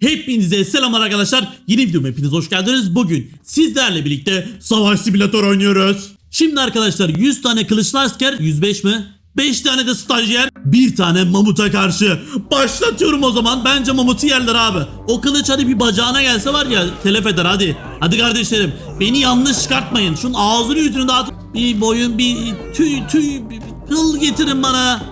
Hepinize selamlar arkadaşlar. Yeni videoma hepiniz hoş geldiniz. Bugün sizlerle birlikte savaş simülatör oynuyoruz. Şimdi arkadaşlar 100 tane kılıçlı asker, 105 mi? 5 tane de stajyer, bir tane mamuta karşı. Başlatıyorum o zaman. Bence mamutu yerler abi. O kılıç hadi bir bacağına gelse var ya telef eder hadi. Hadi kardeşlerim beni yanlış çıkartmayın. Şunun ağzını yüzünü dağıt. Bir boyun bir tüy tüy bir kıl getirin bana.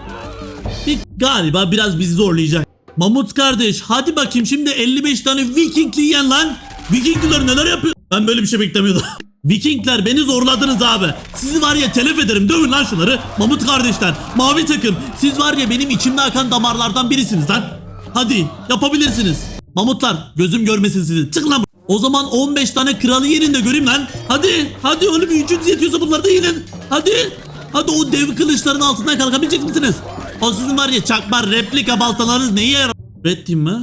Bir, galiba biraz bizi zorlayacak. Mamut kardeş hadi bakayım şimdi 55 tane Vikingli yiyen lan. Vikingler neler yapıyor? Ben böyle bir şey beklemiyordum. Vikingler beni zorladınız abi. Sizi var ya telef ederim dövün lan şunları. Mamut kardeşler mavi takım siz var ya benim içimde akan damarlardan birisiniz lan. Hadi yapabilirsiniz. Mamutlar gözüm görmesin sizi. Çıkın lan. O zaman 15 tane kralı yenin de göreyim lan. Hadi hadi oğlum gücünüz yetiyorsa bunları da yenin. Hadi. Hadi o dev kılıçların altından kalkabilecek misiniz? O sizin var ya çakma replika baltalarınız neye yarar? Red mi?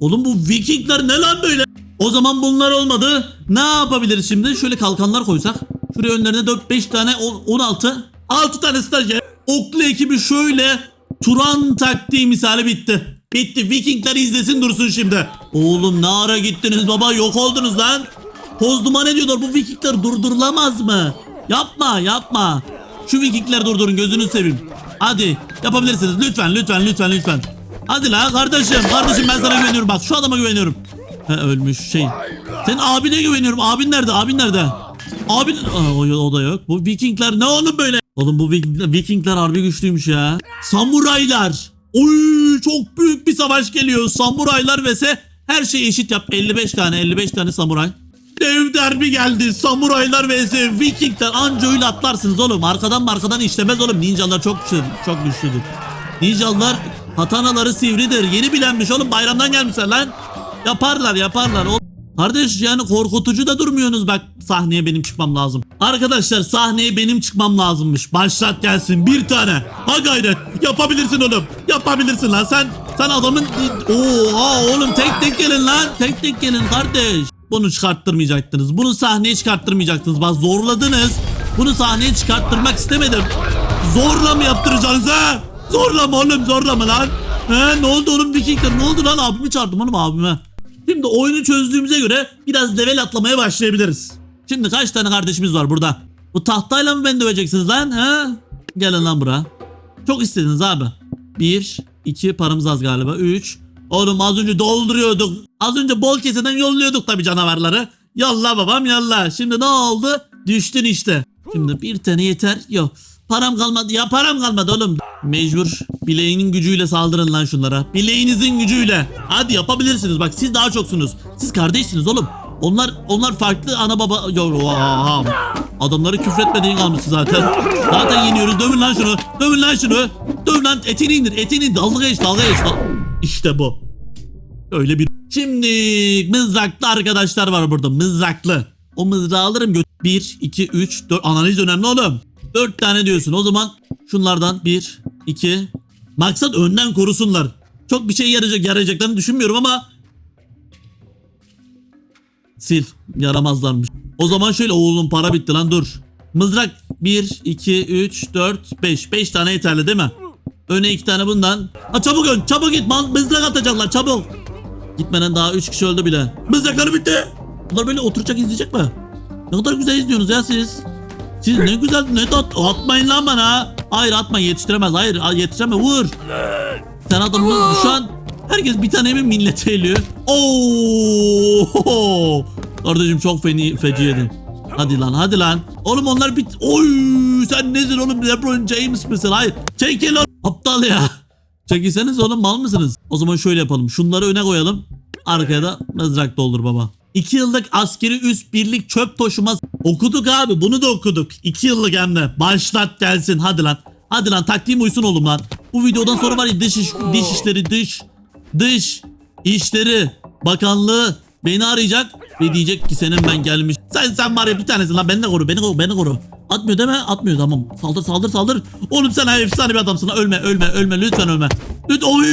Oğlum bu Vikingler ne lan böyle? O zaman bunlar olmadı. Ne yapabiliriz şimdi? Şöyle kalkanlar koysak. Şuraya önlerine 4-5 tane on- 16. 6 tane stajyer. Oklu ekibi şöyle Turan taktiği misali bitti. Bitti. Vikingler izlesin dursun şimdi. Oğlum ne ara gittiniz baba? Yok oldunuz lan. Toz duman ediyorlar. Bu Vikingler durdurulamaz mı? Yapma yapma. Şu Vikingler durdurun gözünü seveyim. Hadi yapabilirsiniz. Lütfen lütfen lütfen lütfen. Hadi la kardeşim. Kardeşim ben sana güveniyorum. Bak şu adama güveniyorum. He ölmüş şey. Senin abine güveniyorum. Abin nerede? Abin nerede? Abin... Aa, o, da yok. Bu Vikingler ne oğlum böyle? Oğlum bu Vikingler, Vikingler harbi güçlüymüş ya. Samuraylar. Oy çok büyük bir savaş geliyor. Samuraylar vs her şey eşit yap. 55 tane 55 tane samuray. Dev derbi geldi. Samuraylar vs Vikingler. Anca öyle atlarsınız oğlum. Arkadan arkadan işlemez oğlum. Ninjalar çok güçlü, çok güçlüdür. Ninjalar hatanaları sivridir. Yeni bilenmiş oğlum. Bayramdan gelmişler lan. Yaparlar yaparlar. O... Kardeş yani korkutucu da durmuyorsunuz bak sahneye benim çıkmam lazım. Arkadaşlar sahneye benim çıkmam lazımmış. Başlat gelsin bir tane. Ha gayret yapabilirsin oğlum. Yapabilirsin lan sen. Sen adamın... Oha oğlum tek tek gelin lan. Tek tek gelin kardeş. Bunu çıkarttırmayacaktınız. Bunu sahneye çıkarttırmayacaktınız. Bak zorladınız. Bunu sahneye çıkarttırmak istemedim. Zorla mı yaptıracaksınız ha? Zorla mı oğlum zorla mı lan? He ne oldu oğlum Vikingler ne oldu lan abimi çağırdım oğlum abime. Şimdi oyunu çözdüğümüze göre biraz level atlamaya başlayabiliriz. Şimdi kaç tane kardeşimiz var burada? Bu tahtayla mı beni döveceksiniz lan? He? Gelin lan bura. Çok istediniz abi. Bir, iki paramız az galiba. Üç. Oğlum az önce dolduruyorduk. Az önce bol keseden yolluyorduk tabii canavarları. Yalla babam yalla. Şimdi ne oldu? Düştün işte. Şimdi bir tane yeter. Yok. Param kalmadı. Ya param kalmadı oğlum. Mecbur bileğinin gücüyle saldırın lan şunlara. Bileğinizin gücüyle. Hadi yapabilirsiniz. Bak siz daha çoksunuz. Siz kardeşsiniz oğlum. Onlar onlar farklı ana baba. Yo, vaham. Adamları küfretmediğin kalmışsın zaten. Zaten yeniyoruz. Dövün lan şunu. Dövün lan şunu. Dövün lan etini indir. Etini indir. Dalga geç dalga geç. İşte bu. Öyle bir... Şimdi mızraklı arkadaşlar var burada. Mızraklı. O mızrağı alırım. 1, 2, 3, 4. Analiz önemli oğlum. 4 tane diyorsun. O zaman şunlardan 1, 2. Maksat önden korusunlar. Çok bir şey yarayacak, yarayacaklarını düşünmüyorum ama sil. Yaramazlarmış. O zaman şöyle oğlum para bitti lan dur. Mızrak 1, 2, 3, 4, 5. 5 tane yeterli değil mi? Öne 2 tane bundan. Ha çabuk ön. Çabuk git. Mızrak atacaklar çabuk. Gitmeden daha 3 kişi öldü bile. Mızrakları bitti. Bunlar böyle oturacak izleyecek mi? Ne kadar güzel izliyorsunuz ya siz. Siz ne güzel ne tat atmayın lan bana. Hayır atma yetiştiremez. Hayır a- yetiştireme vur. Sen adamı şu an herkes bir tane mi millete eliyor. Oo! Kardeşim çok feni feci yedin. Hadi lan hadi lan. Oğlum onlar bit. Oy sen nesin oğlum LeBron James misin? Hayır. Çekil lan. Aptal ya. Çekilseniz oğlum mal mısınız? O zaman şöyle yapalım. Şunları öne koyalım. Arkaya da mızrak doldur baba. 2 yıllık askeri üst birlik çöp taşıma okuduk abi bunu da okuduk. 2 yıllık hem de. Başlat gelsin hadi lan. Hadi lan taktiğim uysun oğlum lan. Bu videodan sonra var ya dış, iş, diş işleri dış dış işleri bakanlığı beni arayacak ve diyecek ki senin ben gelmiş. Sen sen var ya bir tanesin lan beni de koru beni koru beni koru. Atmıyor değil mi? Atmıyor tamam. Saldır saldır saldır. Oğlum sen efsane bir adamsın. Ölme ölme ölme lütfen ölme. Lütfen. Oy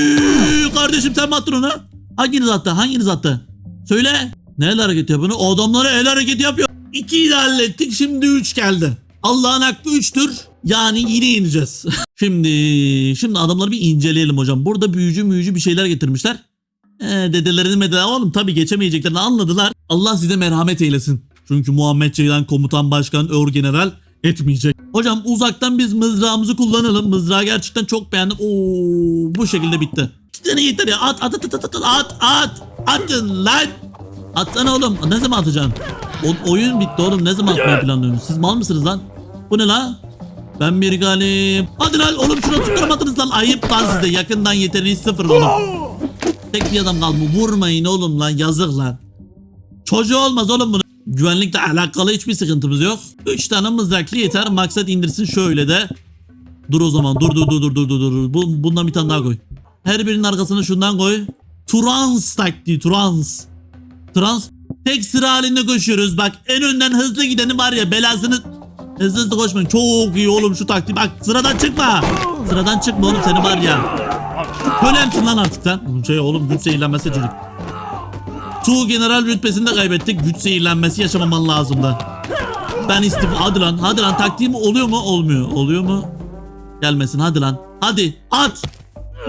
kardeşim sen mi attın onu? Hanginiz attı? Hanginiz attı? Söyle. Ne el hareketi yapıyor? O adamlara el hareketi yapıyor. İkiyi de hallettik. Şimdi üç geldi. Allah'ın hakkı üçtür. Yani yine ineceğiz. şimdi şimdi adamları bir inceleyelim hocam. Burada büyücü müyücü bir şeyler getirmişler. Ee, dedelerini medelerini oğlum tabii geçemeyeceklerini anladılar. Allah size merhamet eylesin. Çünkü Muhammed Ceylan komutan başkan Örgeneral etmeyecek. Hocam uzaktan biz mızrağımızı kullanalım. Mızrağı gerçekten çok beğendim. Oo bu şekilde bitti. İki yeter ya. At at at at at at at. Atın lan. Atsana oğlum. Ne zaman atacaksın? O, oyun bitti oğlum. Ne zaman atmayı planlıyorsunuz? Siz mal mısınız lan? Bu ne la? Ben bir galim. Hadi lan oğlum şuna tutturamadınız lan. Ayıp lan size. Yakından yeteneği sıfır oğlum. Tek bir adam kalmış. Vurmayın oğlum lan. Yazık lan. Çocuğu olmaz oğlum bunu. Güvenlikle alakalı hiçbir sıkıntımız yok. 3 tane mızraklı yeter. Maksat indirsin şöyle de. Dur o zaman. Dur dur dur dur dur dur. dur. Bu, bundan bir tane daha koy. Her birinin arkasına şundan koy. Trans taktiği. Trans. Trans. Tek sıra halinde koşuyoruz. Bak en önden hızlı gideni var ya belasını hızlı hızlı koşmayın. Çok iyi oğlum şu taktiği. Bak sıradan çıkma. Sıradan çıkma oğlum seni var ya. Kölemsin lan artık sen. Şey oğlum güç zehirlenmesi çocuk. Tuğ general rütbesini de kaybettik. Güç zehirlenmesi yaşamaman lazımdı. Ben istifa. Hadi lan. Hadi lan. Taktiğim oluyor mu? Olmuyor. Oluyor mu? Gelmesin. Hadi lan. Hadi. At.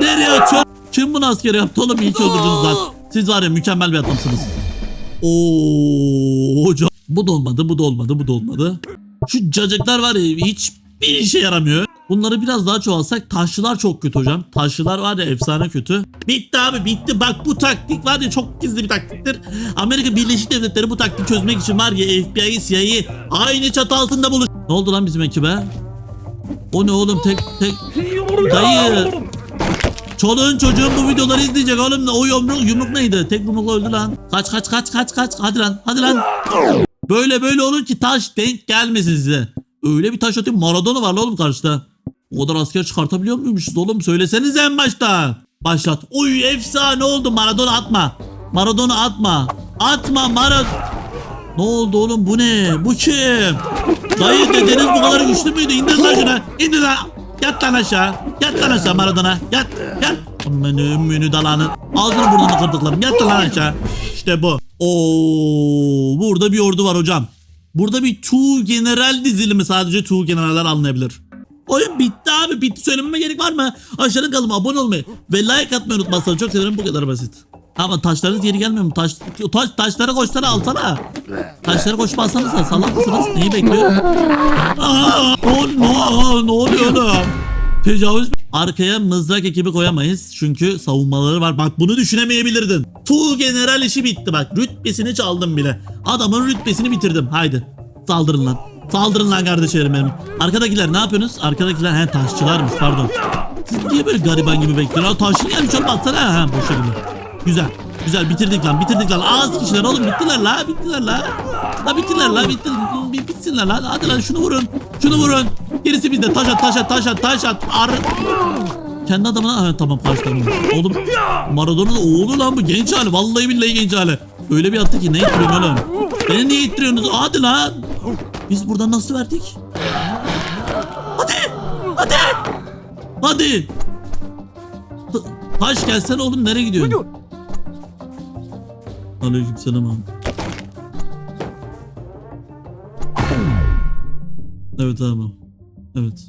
Nereye atıyor? Kim bunu askeri yaptı oğlum? İyi ki öldürdünüz lan. Siz var ya mükemmel bir adamsınız. Oo hocam. Bu da olmadı. Bu da olmadı. Bu da olmadı. Şu cacıklar var ya hiç bir işe yaramıyor. Bunları biraz daha çoğalsak taşlılar çok kötü hocam. Taşlılar var ya efsane kötü. Bitti abi bitti. Bak bu taktik var ya çok gizli bir taktiktir. Amerika Birleşik Devletleri bu taktiği çözmek için var ya FBI'yi CIA'yı aynı çatı altında buluş. Ne oldu lan bizim ekibe? O ne oğlum tek tek Dayı. Çoluğun çocuğun bu videoları izleyecek oğlum. O yumruk, yumruk neydi? Tek yumrukla öldü lan. Kaç kaç kaç kaç kaç. Hadi lan hadi lan. Böyle böyle olur ki taş denk gelmesin size. Öyle bir taş atayım Maradona var lan oğlum karşıda. O kadar asker çıkartabiliyor muymuşuz oğlum? Söyleseniz en başta. Başlat. Oy efsane oldu Maradona atma. Maradona atma. Atma Marad... Ne oldu oğlum bu ne? Bu kim? Dayı dedeniz bu kadar güçlü müydü? İndir lan şunu. İndir lan. Yat lan aşağı. Yat lan aşağı Maradona. Yat. Yat. Menü menü dalanı. Ağzını burnunu kırdıklarım. Yat lan aşağı. İşte bu. Oo, burada bir ordu var hocam. Burada bir Tu General dizilimi sadece Tu Generaller anlayabilir. Oyun bitti abi bitti söylememe gerek var mı? Aşağıdan kanalıma abone olmayı ve like atmayı unutmazsanız çok sevinirim bu kadar basit. Ama taşlarınız geri gelmiyor mu? Taş, taş, taşlara koşsana alsana. Taşlara koşma alsanıza salak mısınız? Neyi bekliyor? Aa, ne, ne, oluyor oğlum? Tecavüz Arkaya mızrak ekibi koyamayız çünkü savunmaları var. Bak bunu düşünemeyebilirdin. Tu general işi bitti bak. Rütbesini çaldım bile. Adamın rütbesini bitirdim. Haydi. Saldırın lan. Saldırın lan kardeşlerim benim. Arkadakiler ne yapıyorsunuz? Arkadakiler he taşçılarmış pardon. Siz niye böyle gariban gibi bekliyorsunuz? Taşçı gelmiş oğlum baksana. Ha bu şekilde. Güzel. Güzel bitirdik lan bitirdik lan. Az kişiler oğlum bittiler la bittiler la. La bittiler la bitti, bi- bitsinler lan. Hadi lan şunu vurun. Şunu vurun. Gerisi bizde. Taş at taş at taş at taş at. Ar kendi adamına ha, tamam karşılarım. Oğlum Maradona'nın oğlu lan bu genç hali. Vallahi billahi genç hali. Öyle bir attı ki ne ittiriyorsun oğlum? Beni niye ittiriyorsunuz? Hadi lan. Biz buradan nasıl verdik? Hadi. Hadi. Hadi. Ta- Taş gelsene oğlum nereye gidiyorsun? Aleykümselam abi. Evet abi. Evet.